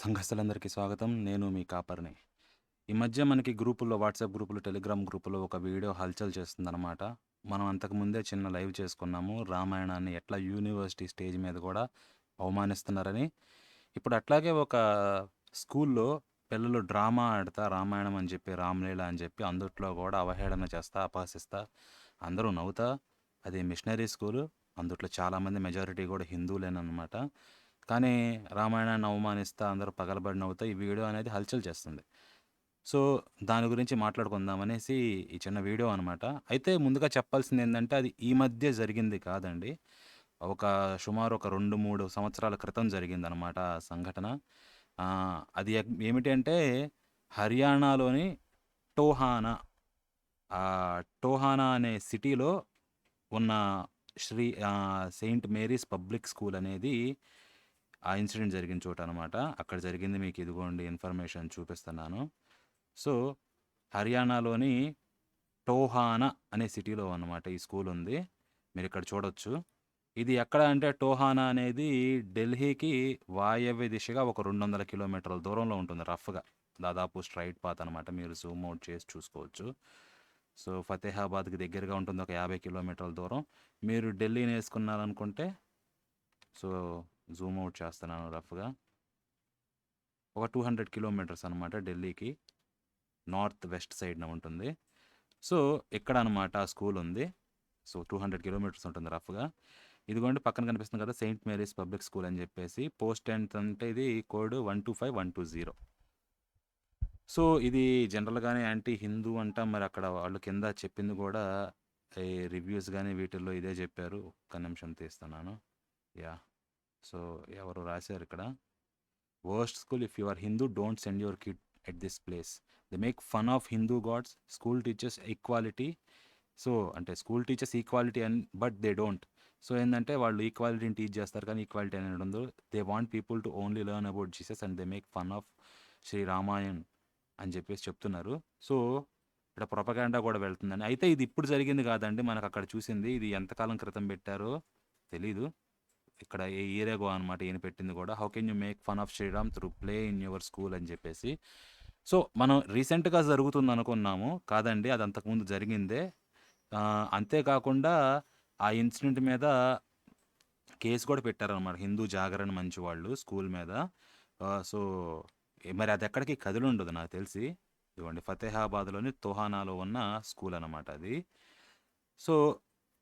సంఘస్థులందరికీ స్వాగతం. నేను మీ కాపర్‌ని. ఈ మధ్య మనకి గ్రూపుల్లో వాట్సాప్ గ్రూపులు, టెలిగ్రామ్ గ్రూపులో ఒక వీడియో హల్చల్ చేస్తుందన్నమాట మనం అంతకుముందే చిన్న లైవ్ చేసుకున్నాము. రామాయణాన్ని ఎట్లా యూనివర్సిటీ స్టేజ్ మీద కూడా అవమానిస్తున్నారని. ఇప్పుడు అట్లాగే ఒక స్కూల్లో పిల్లలు డ్రామా ఆడతా రామాయణం అని చెప్పి, రామలీల అని చెప్పి అందుట్లో కూడా అవహేళన చేస్తా, అపహసిస్తా, అందరూ నవ్వుతా అది మిషనరీ స్కూలు. అందుట్లో చాలామంది మెజారిటీ కూడా హిందువులేనమాట కానీ రామాయణాన్ని అవమానిస్తా అందరూ పగలబడి నవ్వుతా ఈ వీడియో అనేది హల్చల్ చేస్తుంది. సో, దాని గురించి మాట్లాడుకుందాం అనేసి ఈ చిన్న వీడియో అనమాట. అయితే ముందుగా చెప్పాల్సింది ఏంటంటే అది ఈ మధ్య జరిగింది కాదండి. ఒక సుమారు ఒక 2, 3 సంవత్సరాల క్రితం జరిగిందనమాట అనమాట సంఘటన. అది ఏమిటంటే ఏమిటి అంటే హర్యానాలోని టోహానా టోహానా అనే సిటీలో ఉన్న Shri saint Mary's public school అనేది ఆ ఇన్సిడెంట్ జరిగిన చోటనమాట. అక్కడ జరిగింది మీకు ఇదిగోండి ఇన్ఫర్మేషన్ చూపిస్తున్నాను. సో, హర్యానాలోని టోహానా అనే సిటీలో అనమాట ఈ స్కూల్ ఉంది. మీరు ఇక్కడ చూడొచ్చు. ఇది ఎక్కడ అంటే టోహానా అనేది ఢిల్లీకి వాయవ్య దిశగా ఒక 200 కిలోమీటర్ల దూరంలో ఉంటుంది రఫ్‌గా. దాదాపు స్ట్రైట్ పాత్ అనమాట. మీరు జూమ్ అవుట్ చేసి చూసుకోవచ్చు. సో, ఫతేహాబాద్‌కి దగ్గరగా ఉంటుంది ఒక 50 కిలోమీటర్ల దూరం. మీరు ఢిల్లీని వేసుకున్నారనుకుంటే సో, జూమ్ అవుట్ చేస్తున్నాను రఫ్‌గా. ఒక 200 కిలోమీటర్స్ అనమాట ఢిల్లీకి. నార్త్ వెస్ట్ సైడ్‌న ఉంటుంది. సో, ఇక్కడ అనమాట ఆ స్కూల్ ఉంది. సో, 200 కిలోమీటర్స్ ఉంటుంది రఫ్‌గా. ఇదిగోండి పక్కన కనిపిస్తుంది కదా! సెయింట్ మేరీస్ పబ్లిక్ స్కూల్ అని చెప్పేసి. పోస్ట్ ఎంతంటే ఇది కోడ్ 125120. సో, ఇది జనరల్‌గానే యాంటీ హిందూ అంట. మరి అక్కడ వాళ్ళు కింద చెప్పింది కూడా ఈ రివ్యూస్ కానీ వీటిల్లో ఇదే చెప్పారు. ఒక్క నిమిషం తీస్తున్నాను. యా సో, ఎవరు రాశారు ఇక్కడ. Worst school if you are Hindu don't send your kid at this place. The make fun of Hindu gods. School teachers equality. So, అంటే school teachers equality and but they don't. So, ఏంటంటే వాళ్ళు ఈక్వాలిటీని teach చేస్తారు కానీ equality అనేది ఉండదు. They want people to only learn about Jesus and they make fun of Shri Ramayan అని చెప్పేసి చెప్తున్నారు. సో, ఇక్కడ ప్రొపగాండా కూడా వెళ్తుందని. అయితే ఇది ఇప్పుడు జరిగింది కాదండి. మనకు అక్కడ చూసింది. ఇది ఎంతకాలం క్రితం పెట్టారో తెలీదు. ఇక్కడ ఏ ఈరేగో అనమాట ఈయన పెట్టింది కూడా. How can you make fun of Shriram through play in your school అని చెప్పేసి. సో, మనం రీసెంట్‌గా జరుగుతుందనుకున్నాము. కాదండి అది అంతకుముందు జరిగిందే. అంతేకాకుండా ఆ ఇన్సిడెంట్ మీద కేసు కూడా పెట్టారనమాట. హిందూ జాగరణ మంచి వాళ్ళు స్కూల్ మీద. సో, మరి అది ఎక్కడికి కదిలుండదు నాకు తెలిసి. ఇదిగోండి ఫతేహాబాద్‌లోని తోహానాలో ఉన్న స్కూల్ అనమాట అది. సో,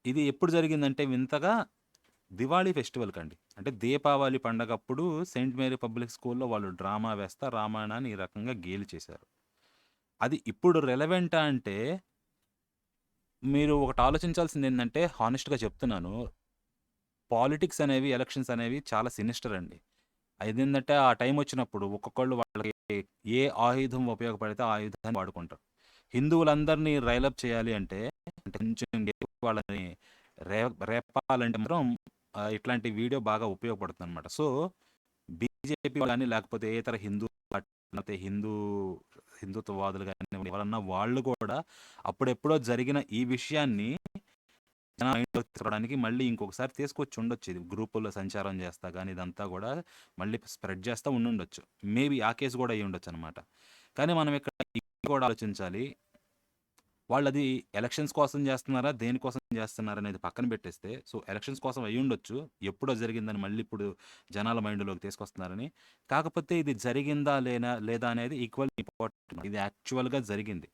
ఇది ఎప్పుడు జరిగిందంటే వింతగా దివాళీ ఫెస్టివల్కి అండి అంటే దీపావళి పండగప్పుడు సెయింట్ మేరీ పబ్లిక్ స్కూల్‌లో వాళ్ళు డ్రామా వేస్తా రామాయణాన్ని ఈ రకంగా గేలి చేశారు. అది ఇప్పుడు రెలవెంటా అంటే మీరు ఒకటి ఆలోచించాల్సింది ఏంటంటే హానెస్ట్‌గా చెప్తున్నాను. పాలిటిక్స్ అనేవి, ఎలక్షన్స్ అనేవి చాలా సినిస్టర్ అండి. అదేంటంటే ఆ టైం వచ్చినప్పుడు ఒక్కొక్కళ్ళు వాళ్ళకి ఏ ఆయుధం ఉపయోగపడితే ఆ ఆయుధాన్ని వాడుకుంటారు. హిందువులందరిని రైలప్ చేయాలి అంటే, అంటే కొంచెం వాళ్ళని రే రేపాలంటే మాత్రం ఇట్లాంటి వీడియో బాగా ఉపయోగపడుతుంది అనమాట సో, బీజేపీ కానీ లేకపోతే ఏ ఇతర హిందూ లేకపోతే హిందూ హిందుత్వవాదులు కానీ ఎవరన్నా వాళ్ళు కూడా అప్పుడెప్పుడో జరిగిన ఈ విషయాన్ని జనాల మళ్ళీ ఇంకొకసారి తీసుకొచ్చి ఉండొచ్చు ఇది. గ్రూపుల్లో సంచారం చేస్తా కానీ ఇదంతా కూడా మళ్ళీ స్ప్రెడ్ చేస్తూ ఉండుండొచ్చు. మేబీ ఆ కేసు కూడా అయ్యుండొచ్చనమాట. కానీ మనం ఇక్కడ కూడా ఆలోచించాలి. వాళ్ళు అది ఎలక్షన్స్ కోసం చేస్తున్నారా? దేనికోసం చేస్తున్నారా? అనేది పక్కన పెట్టేస్తే సో, ఎలక్షన్స్ కోసం అయ్యుండొచ్చు. ఎప్పుడో జరిగిందని మళ్ళీ ఇప్పుడు జనాల మైండ్‌లోకి తీసుకొస్తున్నారని. కాకపోతే ఇది జరిగిందా లేనా లేదా అనేది ఈక్వల్ ఇంపార్టెంట్. ఇది యాక్చువల్‌గా జరిగింది.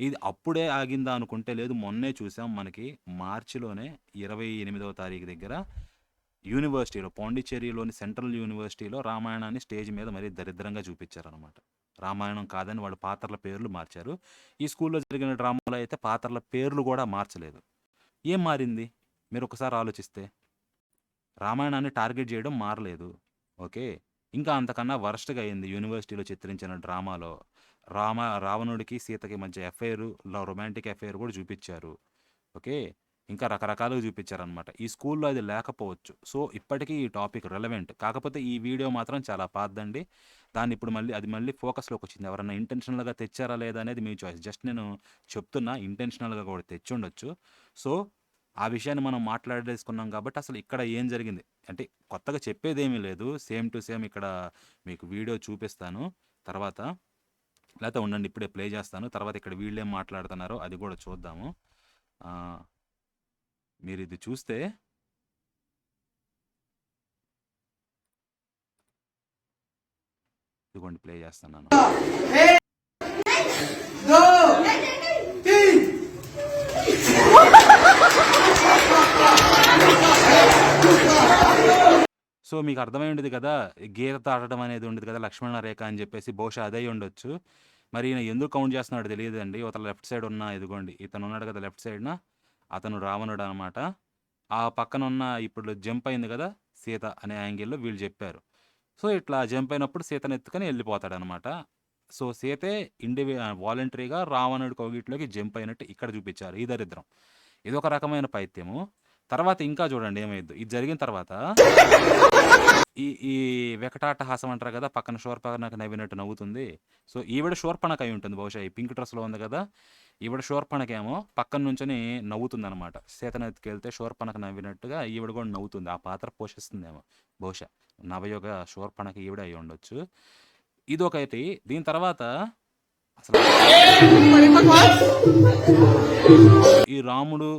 ఇది అప్పుడే ఆగిందా అనుకుంటే లేదు. మొన్నే చూసాం మనకి మార్చిలోనే 28వ తారీఖు దగ్గర యూనివర్సిటీలో పాండిచ్చేరిలోని సెంట్రల్ యూనివర్సిటీలో రామాయణాన్ని స్టేజ్ మీద మరీ దరిద్రంగా చూపించారనమాట. రామాయణం కాదని వాళ్ళు పాత్రల పేర్లు మార్చారు. ఈ స్కూల్‌లో జరిగిన డ్రామాలో అయితే పాత్రల పేర్లు కూడా మార్చలేదు. ఏం మారింది? మీరు ఒకసారి ఆలోచిస్తే. రామాయణాన్ని టార్గెట్ చేయడం మారలేదు. ఓకే. ఇంకా అంతకన్నా వరస్ట్‌గా అయింది యూనివర్సిటీలో చిత్రించిన డ్రామాలో రామ రావణుడికి, సీతకి మధ్య ఎఫైర్, రొమాంటిక్ ఎఫ్ఐఆర్ కూడా చూపించారు ఓకే. ఇంకా రకరకాలుగా చూపించారనమాట ఈ స్కూల్‌లో అది లేకపోవచ్చు. సో, ఇప్పటికీ ఈ టాపిక్ రెలవెంట్ కాకపోతే ఈ వీడియో మాత్రం చాలా పాతదండి. దాన్ని ఇప్పుడు మళ్ళీ అది మళ్ళీ ఫోకస్‌లోకొచ్చింది. ఎవరన్నా ఇంటెన్షనల్‌గా తెచ్చారా లేదా అనేది మీ చాయిస్. జస్ట్ నేను చెప్తున్నా ఇంటెన్షనల్‌గా కూడా తెచ్చుండొచ్చు. సో, ఆ విషయాన్ని మనం మాట్లాడేసుకున్నాం కాబట్టి అసలు ఇక్కడ ఏం జరిగింది అంటే కొత్తగా చెప్పేదేమీ లేదు సేమ్ టు సేమ్ ఇక్కడ మీకు వీడియో చూపిస్తాను తర్వాత లేకపోతే ఉండండి ఇప్పుడే ప్లే చేస్తాను తర్వాత ఇక్కడ వీళ్ళు ఏం మాట్లాడుతున్నారో అది కూడా చూద్దాము ఆ, మీరిది చూస్తే ఇదిగోండి ప్లే చేస్తున్నాను. సో మీకు అర్థమై ఉండేది కదా గీత తాటడం అనేది ఉండేది కదా లక్ష్మణ రేఖ అని చెప్పేసి బహుశా అదే ఉండొచ్చు. మరి ఈయన ఎందుకు కౌంట్ చేస్తున్నాడు తెలియదండి. ఇవతల లెఫ్ట్ సైడ్ ఉన్నా ఇదిగోండి ఇతను ఉన్నాడు కదా లెఫ్ట్ సైడ్న అతను రావణుడు అనమాట ఆ పక్కన ఉన్న ఇప్పుడు జంప్ అయింది కదా సీత అనే యాంగిల్లో వీళ్ళు చెప్పారు. సో ఇట్లా జంప్ అయినప్పుడు సీతను ఎత్తుకొని వెళ్ళిపోతాడు అనమాట సో సీతే ఇండివి వాలంటరీగా రావణుడి కోగిట్లోకి జంప్ అయినట్టు ఇక్కడ చూపించారు ఈ దరిద్రం. ఇది ఒక రకమైన పైత్యము. తర్వాత ఇంకా చూడండి ఏమైంది. ఇది జరిగిన తర్వాత ఈ ఈ వెకటాటహాసం అంటారు కదా పక్కన శూర్పణక నవ్వినట్టు నవ్వుతుంది. సో ఈవిడ శూర్పణక అయి ఉంటుంది బహుశా ఈ పింక్ డ్రెస్లో ఉంది కదా. ఈవిడ శూర్పణకేమో పక్కన నుంచొని నవ్వుతుంది అనమాట సీతనెత్తికి వెళ్తే శూర్పణకు నవ్వినట్టుగా ఈవిడ కూడా నవ్వుతుంది. ఆ పాత్ర పోషిస్తుందేమో. బహుశా నవయోగ శూర్పణకి ఈవిడ అయి ఉండొచ్చు. ఇది దీని తర్వాత అసలు ఈ రాముడు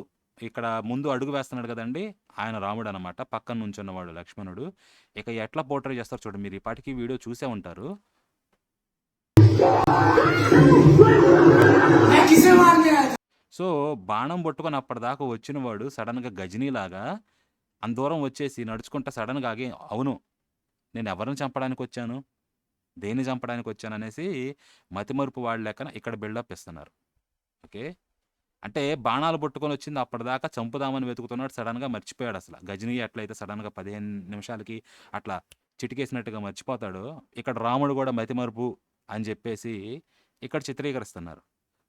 ఇక్కడ ముందు అడుగు వేస్తున్నాడు కదండి. ఆయన రాముడు అనమాట పక్కన నుంచి ఉన్నవాడు లక్ష్మణుడు. ఇక ఎట్లా పోర్ట్రేట్ చేస్తారు చూడండి మీరు ఈ పాటికి వీడియో చూసే ఉంటారు. సో బాణం పట్టుకొని అప్పటిదాకా వచ్చిన వాడు సడన్గా గజనీలాగా అంత దూరం వచ్చేసి నడుచుకుంటా సడన్గా ఆగి అవును నేను ఎవరిని చంపడానికి వచ్చాను? దేన్ని చంపడానికి వచ్చాను? అనేసి మతిమరుపు వాళ్ళు లెక్కన ఇక్కడ బిల్డప్ ఇస్తున్నారు. ఓకే? అంటే బాణాలు పట్టుకొని వచ్చింది అప్పటిదాకా చంపుదామని వెతుకుతున్నాడు సడన్గా మర్చిపోయాడు అసలు. గజనీ ఎట్లయితే సడన్గా పదిహేను నిమిషాలకి అట్లా చిటికేసినట్టుగా మర్చిపోతాడు ఇక్కడ రాముడు కూడా మతిమరుపు అని చెప్పేసి ఇక్కడ చిత్రీకరిస్తున్నారు.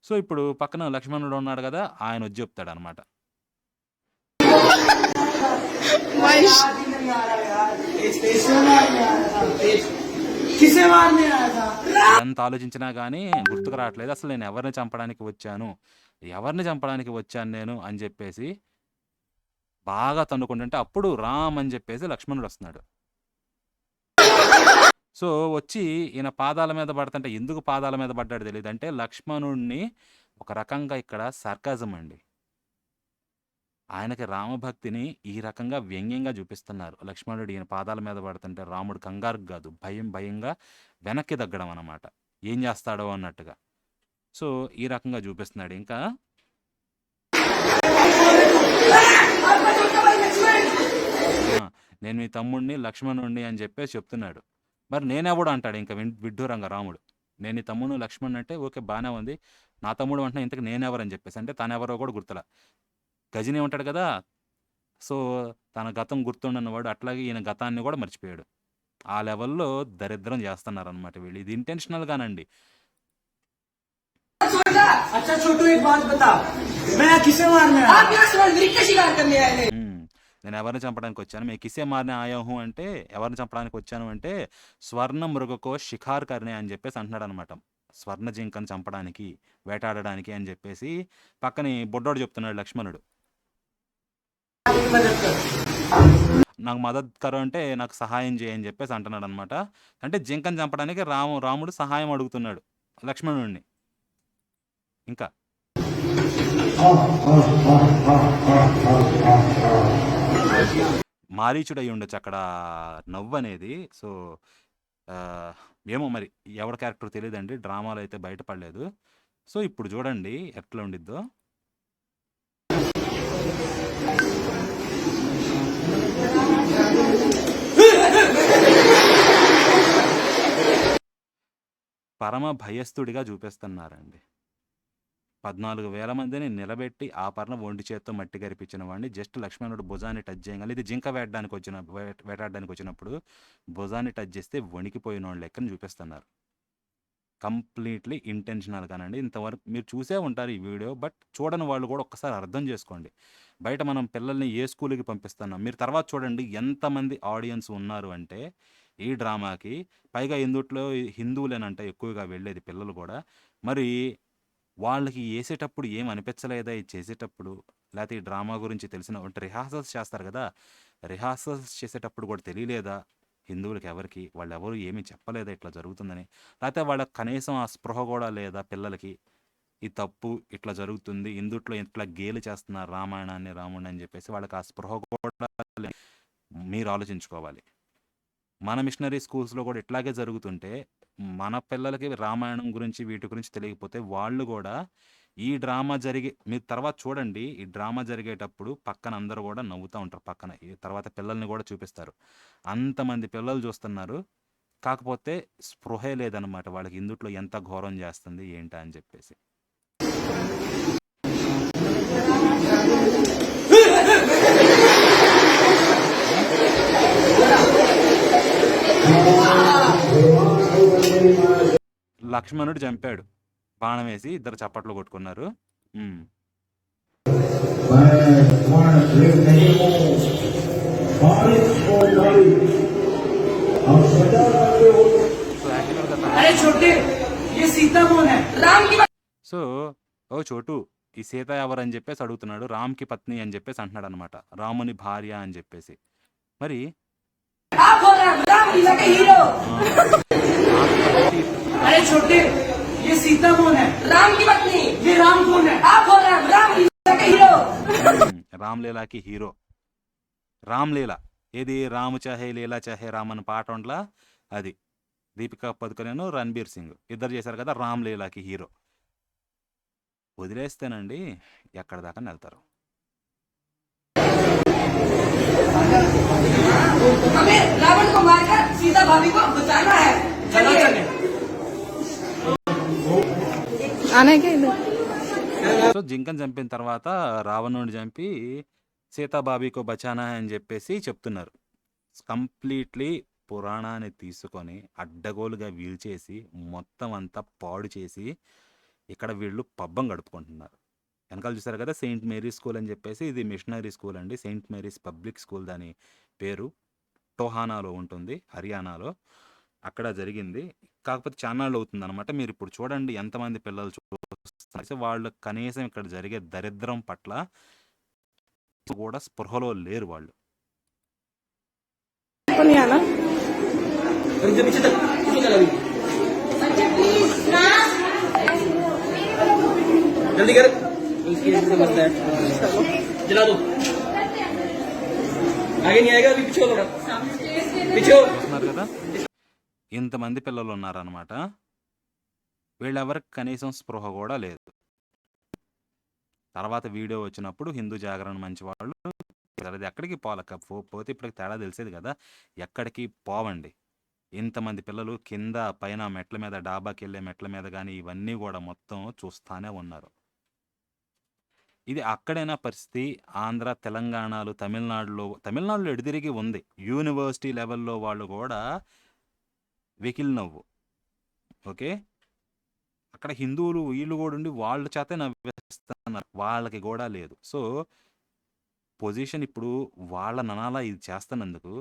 సో ఇప్పుడు పక్కన లక్ష్మణుడు ఉన్నాడు కదా ఆయన వచ్చి చెప్తాడనమాట. ఎంత ఆలోచించినా కానీ గుర్తుకు రావట్లేదు. అసలు నేను ఎవరిని చంపడానికి వచ్చాను? ఎవరిని చంపడానికి వచ్చాను నేను? అని చెప్పేసి బాగా తన్నుకుంటుంటే అప్పుడు రామ్ అని చెప్పేసి లక్ష్మణుడు వస్తున్నాడు. సో వచ్చి ఈయన పాదాల మీద పడుతుంటే ఎందుకు పాదాల మీద పడ్డాడు తెలియదు అంటే లక్ష్మణుడిని ఒక రకంగా ఇక్కడ సర్కాజం అండి. ఆయనకి రామభక్తిని ఈ రకంగా వ్యంగ్యంగా చూపిస్తున్నారు. లక్ష్మణుడు ఈయన పాదాల మీద పడుతుంటే రాముడు కంగారు కాదు భయం భయంగా వెనక్కి తగ్గడం అన్నమాట. ఏం చేస్తాడో అన్నట్టుగా. సో ఈ రకంగా చూపిస్తున్నాడు. ఇంకా నేను మీ తమ్ముడిని లక్ష్మణుడిని అని చెప్పేసి చెప్తున్నాడు. మరి నేనెవడు అంటాడు ఇంకా విన్ విడ్డూరంగా రాముడు నేను నీ తమ్ముడు లక్ష్మణ్ అంటే ఓకే బాగానే ఉంది నా తమ్ముడు అంటే ఇంతకు నేనెవరని చెప్పేసి అంటే తనెవరో కూడా గుర్తులా గజని ఉంటాడు కదా సో తన గతం గుర్తుండన్నవాడు అట్లాగే ఈయన గతాన్ని కూడా మర్చిపోయాడు ఆ లెవెల్లో దరిద్రం చేస్తున్నారు అనమాట వీళ్ళు ఇది ఇంటెన్షనల్ గానండి अच्छा छोटू एक बात बता मैं किसे मारने आया आप यहाँ समुद्री का शिकार करने आए हैं మ్మ్. నేను ఎవరిని చంపడానికి వచ్చాను? మీకు కిసే మారిన ఆయోహం అంటే ఎవరిని చంపడానికి వచ్చాను అంటే స్వర్ణ మృగకో షికార్ కర్ణే అని చెప్పేసి అంటున్నాడు అనమాట స్వర్ణ జింకను చంపడానికి వేటాడడానికి అని చెప్పేసి పక్కని బొడ్డోడు చెప్తున్నాడు లక్ష్మణుడు. నాకు మదత్కరు అంటే నాకు సహాయం చేయని చెప్పేసి అంటున్నాడు అనమాట అంటే జింకను చంపడానికి రాము రాముడు సహాయం అడుగుతున్నాడు లక్ష్మణుడిని. ఇంకా. మారీచుడు అయి ఉండొచ్చు అక్కడ నవ్వు అనేది సో ఏమో మరి ఎవరి క్యారెక్టర్ తెలియదండి డ్రామాలో అయితే బయటపడలేదు. సో ఇప్పుడు చూడండి ఎట్లా ఉండిద్దో. పరమ భయస్థుడిగా చూపిస్తున్నారండి. పద్నాలుగు వేల మందిని నిలబెట్టి ఆ పర్ణ ఒంటి చేత్తో మట్టి గరిపించిన వాడిని జస్ట్ లక్ష్మణుడు భుజాన్ని టచ్ చేయగలి ఇది జింక వేటడానికి వచ్చిన వేటాడడానికి వచ్చినప్పుడు భుజాన్ని టచ్ చేస్తే వణికిపోయిన వాళ్ళు లెక్కని చూపిస్తున్నారు. కంప్లీట్లీ ఇంటెన్షనల్గానండి. ఇంతవరకు మీరు చూసే ఉంటారు ఈ వీడియో బట్ చూడని వాళ్ళు కూడా ఒక్కసారి అర్థం చేసుకోండి. బయట మనం పిల్లల్ని ఏ స్కూల్కి పంపిస్తున్నాం? మీరు తర్వాత చూడండి ఎంతమంది ఆడియన్స్ ఉన్నారు అంటే ఈ డ్రామాకి పైగా ఇందుట్లో హిందువులేనంట ఎక్కువగా వెళ్ళేది పిల్లలు కూడా. మరి వాళ్ళకి వేసేటప్పుడు ఏం అనిపించలేదా ఇది చేసేటప్పుడు? లేకపోతే ఈ డ్రామా గురించి తెలిసిన అంటే రిహార్సల్స్ చేస్తారు కదా రిహార్సల్స్ చేసేటప్పుడు కూడా తెలియలేదా? హిందువులకి ఎవరికీ? వాళ్ళెవరు ఏమీ చెప్పలేదా ఇట్లా జరుగుతుందని? లేకపోతే వాళ్ళకి కనీసం ఆ స్పృహ కూడా లేదా పిల్లలకి? ఈ తప్పు, ఇట్లా జరుగుతుంది. ఇందుట్లో ఇట్లా గేలు చేస్తున్నారు రామాయణాన్ని, రాముడిని అని చెప్పేసి వాళ్ళకి ఆ స్పృహ కూడా మీరు ఆలోచించుకోవాలి. మన మిషనరీ స్కూల్స్‌లో కూడా ఇట్లాగే జరుగుతుంటే, మన పిల్లలకి రామాయణం గురించి, వీటి గురించి తెలియకపోతే వాళ్ళు కూడా ఈ డ్రామా జరిగే మీరు తర్వాత చూడండి. ఈ డ్రామా జరిగేటప్పుడు పక్కన అందరూ కూడా నవ్వుతూ ఉంటారు పక్కన. ఈ తర్వాత పిల్లల్ని కూడా చూపిస్తారు. అంతమంది పిల్లలు చూస్తున్నారు కాకపోతే స్పృహే లేదనమాట వాళ్ళకి ఇందుట్లో ఎంత ఘోరం చేస్తుంది ఏంటా అని చెప్పేసి లక్ష్మణుడు చంపాడు. బాణం వేసి ఇద్దరు చప్పట్లు కొట్టుకున్నారు. సో ఓ చోటు ఈ సీత ఎవరు అని చెప్పేసి అడుగుతున్నాడు రామ్కి పత్ని అని చెప్పేసి అంటున్నాడు అనమాట రాముని భార్య అని చెప్పేసి. మరి हीरो ఆ! రామ్‌కి పత్ని अरे छोटे ये सीता कौन है राम की पत्नी ये राम कौन है आप हो राम रामलीला के हीरो హ్మ్. 'రామ్‌లీలా'కి హీరో. 'రామ్‌లీల' ఏది 'రాము చాహే లీలా చాహే రామ్' అని పాట ఉండ్లా అది. దీపికా పదుకొనెను, రణబీర్ సింగ్ ఇద్దరు చేశారు కదా 'రామ్‌లీలా'కి హీరో. వదిలేస్తేనండి ఎక్కడి దాకన్నా ఎళ్తారు. हमें रावण को मारकर सीता भाभी को बचाना है चलो चलिए चले आना है क्या इधर సో జింకను చంపిన తర్వాత రావణుడిని చంపి సీతాబాబీకో బచానా అని చెప్పేసి చెప్తున్నారు. కంప్లీట్‌లీ పురాణాన్ని తీసుకొని అడ్డగోలుగా వీల్చేసి మొత్తం అంతా పాడు చేసి ఇక్కడ వీళ్ళు పబ్బం గడుపుకుంటున్నారు. వెనకాల చూసారు కదా సెయింట్ మేరీ స్కూల్ అని చెప్పేసి ఇది మిషనరీ స్కూల్ అండి. సెయింట్ మేరీస్ పబ్లిక్ స్కూల్ దాని పేరు. టోహానాలో ఉంటుంది. హర్యానాలో. అక్కడ జరిగింది. కాకపోతే చాన్నాళ్ళు అవుతుందనమాట. మీరిప్పుడు చూడండి ఎంతమంది పిల్లలు చూస్తున్నారు. వాళ్ళు కనీసం ఇక్కడ జరిగే దరిద్రం పట్ల కూడా స్పృహలో లేరు వాళ్ళు. को नहीं आना पीछे पीछे चल पीछे चल अभी जल्दी कर इसकी इससे मसला है चला दो आगे नहीं आएगा अभी पीछे हो थोड़ा पीछे हो చూస్తున్నారు కదా ఇంతమంది పిల్లలు ఉన్నారనమాట వీళ్ళెవరికి కనీసం స్పృహ కూడా లేదు తర్వాత వీడియో వచ్చినప్పుడు హిందూ జాగరణ మంచి వాళ్ళు అది ఎక్కడికి పోలక పో- పోతే ఇప్పటికి తేడా తెలిసేది కదా ఎక్కడికి పోవండి ఇంతమంది పిల్లలు కింద పైన మెట్ల మీద డాబాకి వెళ్ళే మెట్ల మీద కానీ ఇవన్నీ కూడా మొత్తం చూస్తానే ఉన్నారు ఇది అక్కడైనా పరిస్థితి. ఆంధ్ర తెలంగాణలో తమిళనాడులో తమిళనాడులో ఎడిదిరిగి ఉంది. యూనివర్సిటీ లెవెల్లో వాళ్ళు కూడా వెకిల్ నవ్వు. ఓకే? అక్కడ హిందువులు వీళ్ళు కూడా ఉండి వాళ్ళ చేతే నవ్వేస్తున్నారు. వాళ్ళకి కూడా లేదు. సో పొజిషన్ ఇప్పుడు వాళ్ళ ననాలా ఇది చేస్తున్నందుకు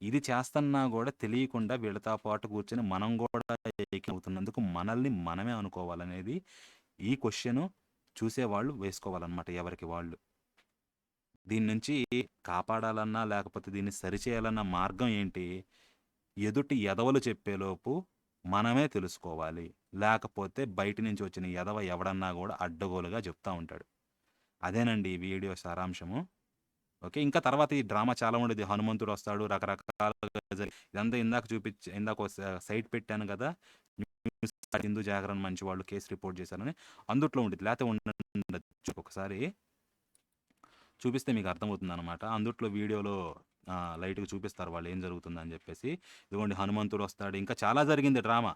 ఇది చేస్తున్నా కూడా తెలియకుండా వీళ్ళతో పాటు కూర్చొని మనం కూడా అవుతున్నందుకు మనల్ని మనమే అనుకోవాలనేది ఈ క్వశ్చను. చూసేవాళ్ళు వేసుకోవాలన్నమాట ఎవరికి వాళ్ళు. దీని నుంచి కాపాడాలన్నా లేకపోతే దీన్ని సరిచేయాలన్న మార్గం ఏంటి? ఎదుటి ఎదవలు చెప్పేలోపు మనమే తెలుసుకోవాలి. లేకపోతే బయట నుంచి వచ్చిన ఎదవ ఎవడన్నా కూడా అడ్డగోలుగా చెప్తా ఉంటాడు. అదేనండి ఈ వీడియో సారాంశము. ఓకే ఇంకా తర్వాత ఈ డ్రామా చాలా ఉండేది. హనుమంతుడు వస్తాడు రకరకాల ఇదంతా ఇందాక చూపించి ఇందాక సైట్ పెట్టాను కదా. హిందూ జాగరణ మంచి వాళ్ళు కేసు రిపోర్ట్ చేశారని అందుట్లో ఉండేది లేకపోతే ఉండదు ఒకసారి చూపిస్తే మీకు అర్థమవుతుంది అనమాట అందుట్లో వీడియోలో లైట్గా చూపిస్తారు వాళ్ళు ఏం జరుగుతుందని చెప్పేసి. ఇదిగోండి హనుమంతుడు వస్తాడు. ఇంకా చాలా జరిగింది డ్రామా.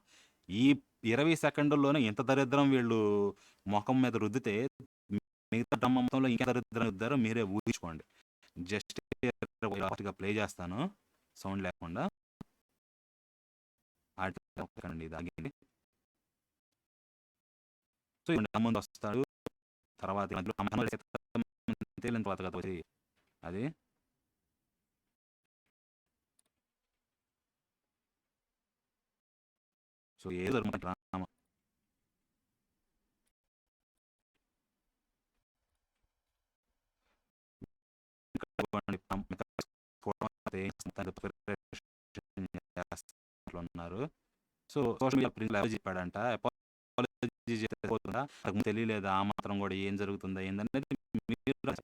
ఈ ఇరవై సెకండ్లోనే ఎంత దరిద్రం వీళ్ళు ముఖం మీద రుద్దితే మిగతా డ్రామా మొత్తంలో ఇంకా దరిద్రం రుద్దారో మీరే ఊహించుకోండి. జస్ట్గా ప్లే చేస్తాను. సౌండ్ లేకుండా. ఇది ఆగింది. సో ముందు వస్తాడు. తర్వాత తర్వాత కదా అది. సో ఏ ఉన్నారు సో సోషల్ మీడియా ప్రిన్స్ చెప్పాడంట. పోతుందా తెలియలేదు? ఆ మాత్రం కూడా ఏం జరుగుతుందా? ఏందనేది మీరు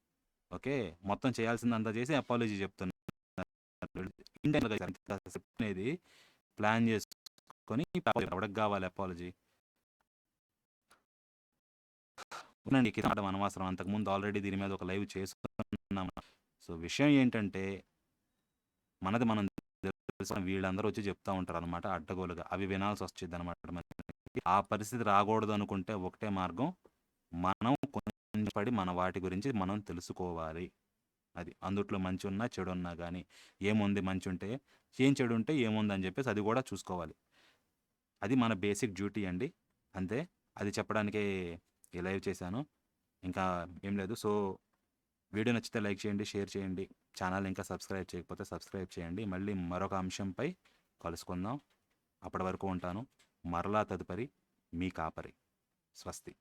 ఓకే మొత్తం చేయాల్సిందంతా చేసి అపాలజీ చెప్తున్నారు. అనేది ప్లాన్ చేసుకొని ఎవరికి కావాలి అపాలజీ? అవునండి అనవసరం. అంతకుముందు ఆల్రెడీ దీని మీద ఒక లైవ్ చేసుకున్నాం సో విషయం ఏంటంటే మనది మనం తెలుసు వీళ్ళందరూ వచ్చి చెప్తా ఉంటారు అనమాట అడ్డగోలుగా. అవి వినాల్సి వచ్చింది అనమాట ఆ పరిస్థితి రాకూడదు అనుకుంటే ఒకటే మార్గం మనం కొంచెం పడి మన వాటి గురించి మనం తెలుసుకోవాలి. అది అందుట్లో మంచి ఉన్నా చెడు ఉన్నా కానీ ఏముంది మంచి ఉంటే ఏం చెడు ఉంటే ఏముంది అని చెప్పేసి అది కూడా చూసుకోవాలి. అది మన బేసిక్ డ్యూటీ అండి. అంతే. అది చెప్పడానికే లైవ్ చేశాను. ఇంకా ఏం లేదు. సో వీడియో నచ్చితే లైక్ చేయండి షేర్ చేయండి. ఛానల్ ఇంకా సబ్స్క్రైబ్ చేయకపోతే సబ్స్క్రైబ్ చేయండి. మళ్ళీ మరొక అంశంపై కలుసుకుందాం. అప్పటి వరకు ఉంటాను. మరలా తదుపరి మీ కాపరి. స్వస్తి.